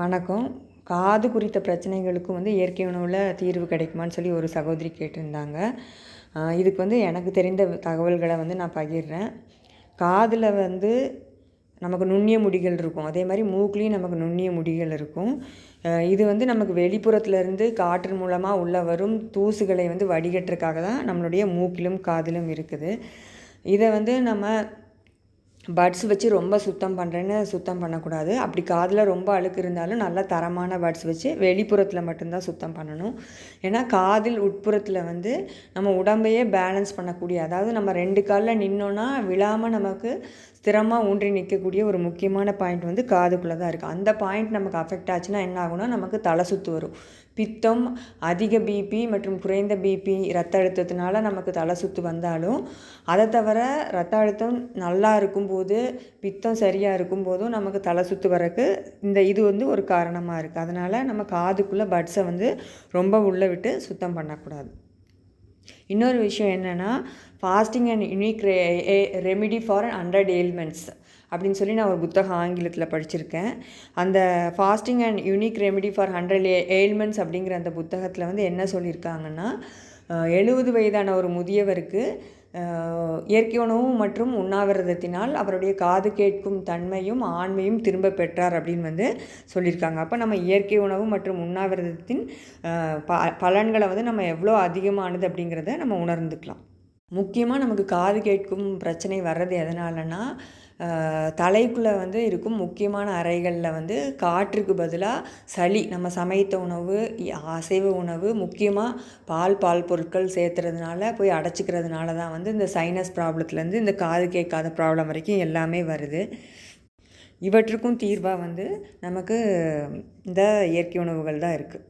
வணக்கம். காது குறித்த பிரச்சனைகளுக்கும் வந்து இயற்கை உணவில் தீர்வு கிடைக்குமான்னு சொல்லி ஒரு சகோதரி கேட்டிருந்தாங்க. இதுக்கு வந்து எனக்கு தெரிந்த தகவல்களை வந்து நான் பகிர்றேன். காதில் வந்து நமக்கு நுண்ணிய முடிகள் இருக்கும். அதே மாதிரி மூக்குலேயும் நமக்கு நுண்ணிய முடிகள் இருக்கும். இது வந்து நமக்கு வெளிப்புறத்துலேருந்து காற்று மூலமாக உள்ளே வரும் தூசுகளை வந்து வடிகட்டுறதுக்காக தான் நம்மளுடைய மூக்கிலும் காதிலும் இருக்குது. இதை வந்து நம்ம பட்ஸ் வச்சு ரொம்ப சுத்தம் பண்ணுறேன்னு சுத்தம் பண்ணக்கூடாது. அப்படி காதில் ரொம்ப அழுக்கு இருந்தாலும் நல்ல தரமான பட்ஸ் வச்சு வெளிப்புறத்தில் மட்டும்தான் சுத்தம் பண்ணணும். ஏன்னா காதில் உட்புறத்தில் வந்து நம்ம உடம்பையே பேலன்ஸ் பண்ணக்கூடிய அதாவது நம்ம ரெண்டு காலில் நின்னோன்னா விழாமல் நமக்கு ஸ்திரமாக ஊன்றி நிற்கக்கூடிய ஒரு முக்கியமான பாயிண்ட் வந்து காதுக்குள்ளே தான் இருக்குது அந்த பாயிண்ட் நமக்கு அஃபெக்ட் ஆச்சுன்னா என்ன ஆகுனா நமக்கு தலை சுற்று வரும். பித்தம் அதிக பிபி மற்றும் குறைந்த பிபி ரத்த அழுத்தத்தினால நமக்கு தலை சுற்று வந்தாலும் அதை தவிர ரத்த அழுத்தம் நல்லா இருக்கும்போது பித்தம் சரியாக இருக்கும்போதும் நமக்கு தலை சுற்று வரக்கு இந்த இது வந்து ஒரு காரணமாக இருக்குது அதனால் நம்ம காதுக்குள்ளே பட்ஸை வந்து ரொம்ப உள்ளே விட்டு சுத்தம் பண்ணக்கூடாது. இன்னொரு விஷயம் என்னென்னா ஃபாஸ்டிங் அண்ட் யூனிக் ரெ ரெமிடி ஃபார் ஹண்ட்ரட் ஏல்மெண்ட்ஸ் அப்படின்னு சொல்லி நான் ஒரு புத்தகம் ஆங்கிலத்தில் படிச்சிருக்கேன். அந்த fasting and unique remedy for hundred ailments அப்படிங்கிற அந்த புத்தகத்தில் வந்து என்ன சொல்லியிருக்காங்கன்னா எழுபது வயதான ஒரு முதியவருக்கு இயற்கை உணவு மற்றும் உண்ணாவிரதத்தினால் அவருடைய காது கேட்கும் தன்மையும் ஆண்மையும் திரும்ப பெற்றார் அப்படின்னு வந்து சொல்லியிருக்காங்க. அப்போ நம்ம இயற்கை உணவு மற்றும் உண்ணாவிரதத்தின் ப பலன்களை வந்து நம்ம எவ்வளோ அதிகமானது அப்படிங்கிறத நம்ம உணர்ந்துக்கலாம். முக்கியமாக நமக்கு காது கேட்கும் பிரச்சனை வர்றது எதனாலனா தலைக்குள்ளே வந்து இருக்கும் முக்கியமான அறைகளில் வந்து காற்றுக்கு பதிலாக சளி நம்ம சமைத்த உணவு அசைவ உணவு முக்கியமாக பால் பால் பொருட்கள் சேர்த்துறதுனால போய் அடைச்சிக்கிறதுனால தான் வந்து இந்த சைனஸ் ப்ராப்ளத்துலேருந்து இந்த காது கேட்காத ப்ராப்ளம் வரைக்கும் எல்லாமே வருது. இவற்றுக்கும் தீர்வாக வந்து நமக்கு இந்த இயற்கை உணவுகள் தான் இருக்குது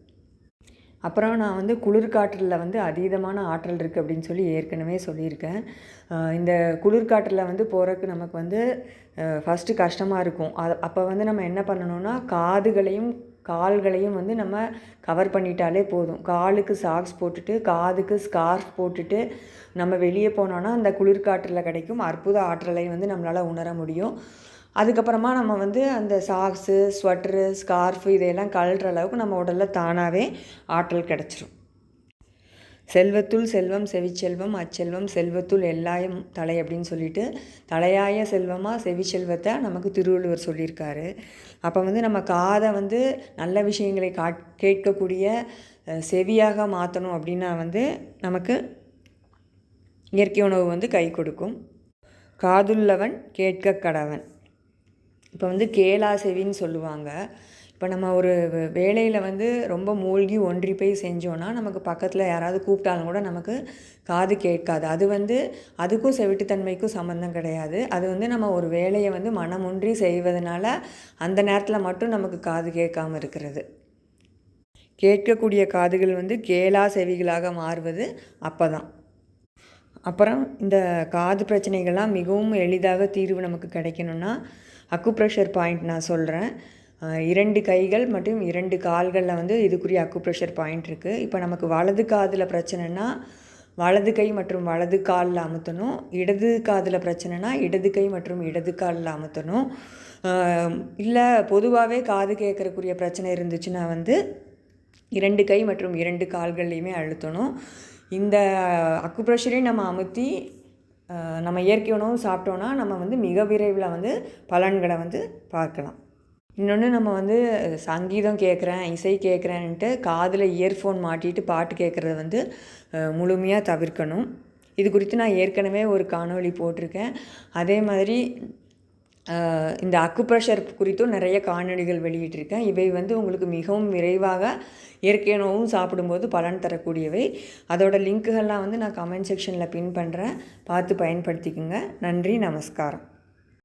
அப்புறம் நான் வந்து குளிர்காற்றில் வந்து அதீதமான ஆற்றல் இருக்குது அப்படின்னு சொல்லி ஏற்கனவே சொல்லியிருக்கேன். இந்த குளிர்காற்றில் வந்து போகிறக்கு நமக்கு வந்து ஃபஸ்ட்டு கஷ்டமாக இருக்கும். அது அப்போ வந்து நம்ம என்ன பண்ணணும்னா காதுகளையும் கால்களையும் வந்து நம்ம கவர் பண்ணிட்டாலே போதும். காலுக்கு சாக்ஸ் போட்டுட்டு காதுக்கு ஸ்கார்ஃப் போட்டுட்டு நம்ம வெளியே போனோன்னா அந்த குளிர்காற்றில் கிடைக்கும் அற்புத ஆற்றலை வந்து நம்மளால் உணர முடியும். அதுக்கப்புறமா நம்ம வந்து அந்த சாக்ஸு ஸ்வெட்டரு ஸ்கார்ஃபு இதையெல்லாம் கழுற அளவுக்கு நம்ம உடலில் தானாகவே ஆற்றல் கிடச்சிரும். செல்வத்துள் செல்வம் செவிச்செல்வம் அச்செல்வம் செல்வத்துள் எல்லாயும் தலை அப்படின்னு சொல்லிட்டு தலையாய செல்வமாக செவிச்செல்வத்தை நமக்கு திருவள்ளுவர் சொல்லியிருக்காரு. அப்போ வந்து நம்ம காதை வந்து நல்ல விஷயங்களை கா கேட்கக்கூடிய செவியாக மாற்றணும் அப்படின்னா வந்து நமக்கு இயற்கை உணவு வந்து கை கொடுக்கும். காதுள்ளவன் கேட்க கடவன். இப்போ வந்து கேளாசெவின்னு சொல்லுவாங்க. இப்போ நம்ம ஒரு வேலையில் வந்து ரொம்ப மூழ்கி ஒன்றி போய் செஞ்சோன்னா நமக்கு பக்கத்தில் யாராவது கூப்பிட்டாலும் கூட நமக்கு காது கேட்காது. அது வந்து அதுக்கும் செவிட்டுத்தன்மைக்கும் சம்மந்தம் கிடையாது. அது வந்து நம்ம ஒரு வேலையை வந்து மனமுன்றி செய்வதனால அந்த நேரத்தில் மட்டும் நமக்கு காது கேட்காமல் இருக்கிறது. கேட்கக்கூடிய காதுகள் வந்து கேளா செவிகளாக மாறுவது அப்போ தான் அப்புறம் இந்த காது பிரச்சனைகள்லாம் மிகவும் எளிதாக தீர்வு நமக்கு கிடைக்கணும்னா அக்குப்ரெஷர் பாயிண்ட் நான் சொல்கிறேன் இரண்டு கைகள் மற்றும் இரண்டு கால்களில் வந்து இதுக்குரிய அக்குப்ரெஷர் பாயிண்ட் இருக்குது இப்போ நமக்கு வலது காதில் பிரச்சனைனா வலது கை மற்றும் வலது காலில் அமுத்தணும். இடது காதில் பிரச்சனைனா இடது கை மற்றும் இடது காலில் அமுத்தணும். இல்லை பொதுவாகவே காது கேட்குறக்குரிய பிரச்சனை இருந்துச்சுன்னா வந்து இரண்டு கை மற்றும் இரண்டு கால்கள்லையுமே அழுத்தணும். இந்த அக்குப்ரெஷரையும் நம்ம அமுத்தி நம்ம இயற்கை உணவு சாப்பிட்டோன்னா நம்ம வந்து மிக விரைவில் வந்து பலன்களை வந்து பார்க்கலாம். இன்னொன்று நம்ம வந்து சங்கீதம் கேட்குறேன் இசை கேட்குறேன்ட்டு காதில் இயர்ஃபோன் மாட்டிட்டு பாட்டு கேட்குறத வந்து முழுமையாக தவிர்க்கணும். இது குறித்து நான் ஏற்கனவே ஒரு காணொளி போட்டிருக்கேன். அதே மாதிரி இந்த அக்குப்ரெஷர் குறித்தும் நிறைய காணொலிகள் வெளியிட்டிருக்கேன். இவை வந்து உங்களுக்கு மிகவும் விரைவாக இயற்கை உணவும் சாப்பிடும்போது பலன் தரக்கூடியவை. அதோட லிங்க்குகள்லாம் வந்து நான் கமெண்ட் செக்ஷனில் பின் பண்ணுறேன் பார்த்து பயன்படுத்திக்கோங்க. நன்றி நமஸ்காரம்.